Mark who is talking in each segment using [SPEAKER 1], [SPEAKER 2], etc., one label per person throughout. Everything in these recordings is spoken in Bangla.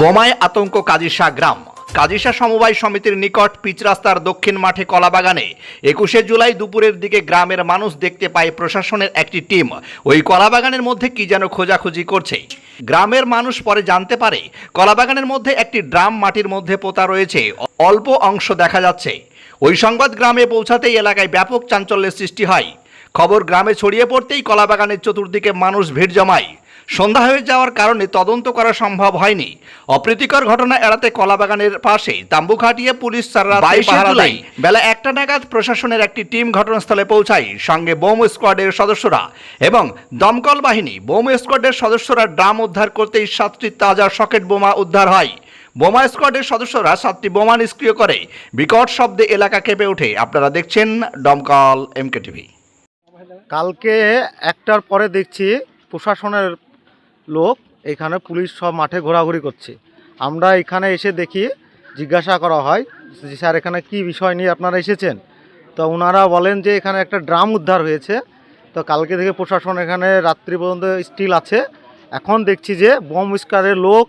[SPEAKER 1] বোমায় আতঙ্ক কাজিসা গ্রাম। কাজিসা সমবায় সমিতির নিকট পিচ রাস্তার দক্ষিণ মাঠে কলাবাগানে একুশে জুলাই দুপুরের দিকে গ্রামের মানুষ দেখতে পায় প্রশাসনের একটি টিম। ওই কলাবাগানের মধ্যে কি যেন খোঁজাখুঁজি করছে। গ্রামের মানুষ পরে জানতে পারে, কলাবাগানের মধ্যে একটি ড্রাম মাটির মধ্যে পোতা রয়েছে। অল্প অংশ দেখা যাচ্ছে। ওই সংবাদ গ্রামে পৌঁছাতেই এলাকায় ব্যাপক চাঞ্চল্যের সৃষ্টি হয়। খবর গ্রামে ছড়িয়ে পড়তেই কলাবাগানের চতুর্দিকে মানুষ ভিড় জমায়। সন্ধ্যা হয়ে যাওয়ার কারণে তদন্ত করা সম্ভব হয়নি। অপ্রীতিকর ঘটনা এড়াতে কলাবাগানের পাশে তাম্বু খাটিয়ে পুলিশ সারা বাইশে জুলাই বেলা একটা নাগাদ প্রশাসনের একটি টিম ঘটনাস্থলে পৌঁছায়। সঙ্গে বোম স্কোয়াডের সদস্যরা এবং দমকল বাহিনী। বোম স্কোয়াডের সদস্যরা ড্রাম উদ্ধার করতেই সাতটি তাজা সকেট বোমা উদ্ধার হয়। বোমা স্কোয়াডের সদস্যরা সাতটি বোমা নিষ্ক্রিয় করে। বিকট শব্দে এলাকা কেঁপে ওঠে। আপনারা দেখছেন দমকল এমকে টিভি
[SPEAKER 2] কালকে একটার পরে দেখছি প্রশাসনের লোক এখানে পুলিশ সব মাঠে ঘোরাঘুরি করছে। আমরা এখানে এসে দেখি, জিজ্ঞাসা করা হয় যে স্যার এখানে কি বিষয় নিয়ে আপনারা এসেছেন? তো ওনারা বলেন যে এখানে একটা ড্রাম উদ্ধার হয়েছে। তো কালকে থেকে প্রশাসন এখানে রাত্রি পর্যন্ত স্টিল আছে। এখন দেখছি যে বোম স্কারের লোক,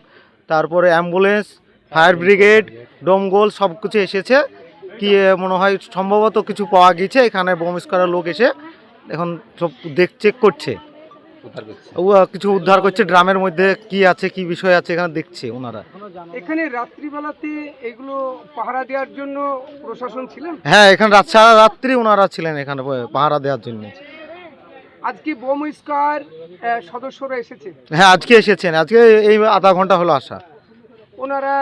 [SPEAKER 2] তারপরে অ্যাম্বুলেন্স, ফায়ার ব্রিগেড, ডোমগোল সব কিছু এসেছে। কি মনে হয় সম্ভবত কিছু পাওয়া গিয়েছে এখানে বোম স্কারের লোক এসে এখন সব দেখ চেক করছে। ও কিছু উদ্ধার করছে ড্রামের মধ্যে কি আছে কি বিষয় আছে এখানে দেখছে ওনারা।
[SPEAKER 3] এখানে রাত্রিবেলাতে এগুলো পাহারা দেওয়ার জন্য প্রশাসন ছিলেন?
[SPEAKER 2] হ্যাঁ এখানে রাত সারা রাত্রি ওনারা ছিলেন এখানে পাহারা দেওয়ার জন্য।
[SPEAKER 3] আজকে বোম স্কোয়ার সদস্যরা এসেছে?
[SPEAKER 2] হ্যাঁ আজকে এসেছেন আজকে এই আধা ঘণ্টা হলো আসা।
[SPEAKER 3] ওনারা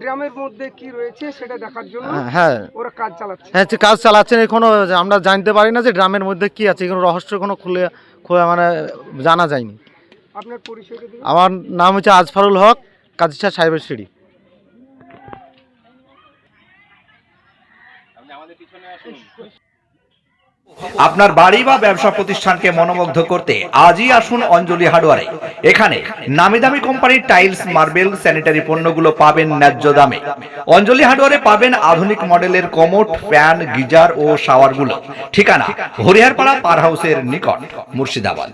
[SPEAKER 3] ড্রামের মধ্যে কি রয়েছে সেটা দেখার জন্য
[SPEAKER 2] হ্যাঁ, হ্যাঁ।
[SPEAKER 3] ওরা কাজ চালাচ্ছে।
[SPEAKER 2] হ্যাঁ কাজ চালাচ্ছেন এখনও আমরা জানতে পারি না যে ড্রামের মধ্যে কি আছে কোনো রহস্য কোনো খুলে মানে জানা যায়নি।
[SPEAKER 3] আপনার
[SPEAKER 2] আমার নাম হচ্ছে আজফারুল হক কাজিসা সাহেবের সিঁড়ি।
[SPEAKER 1] আপনার বাড়ি বা ব্যবসা প্রতিষ্ঠানকে মনোমুগ্ধ করতে আজই আসুন অঞ্জলি হার্ডওয়ারে। এখানে নামি দামি কোম্পানির টাইলস, মার্বেল, স্যানিটারি পণ্যগুলো পাবেন ন্যায্য দামে। অঞ্জলি হার্ডওয়ারে পাবেন আধুনিক মডেলের কমোট ফ্যান, গিজার ও শাওয়ারগুলো। ঠিকানা হরিহারপাড়া পার হাউসের নিকট, মুর্শিদাবাদ।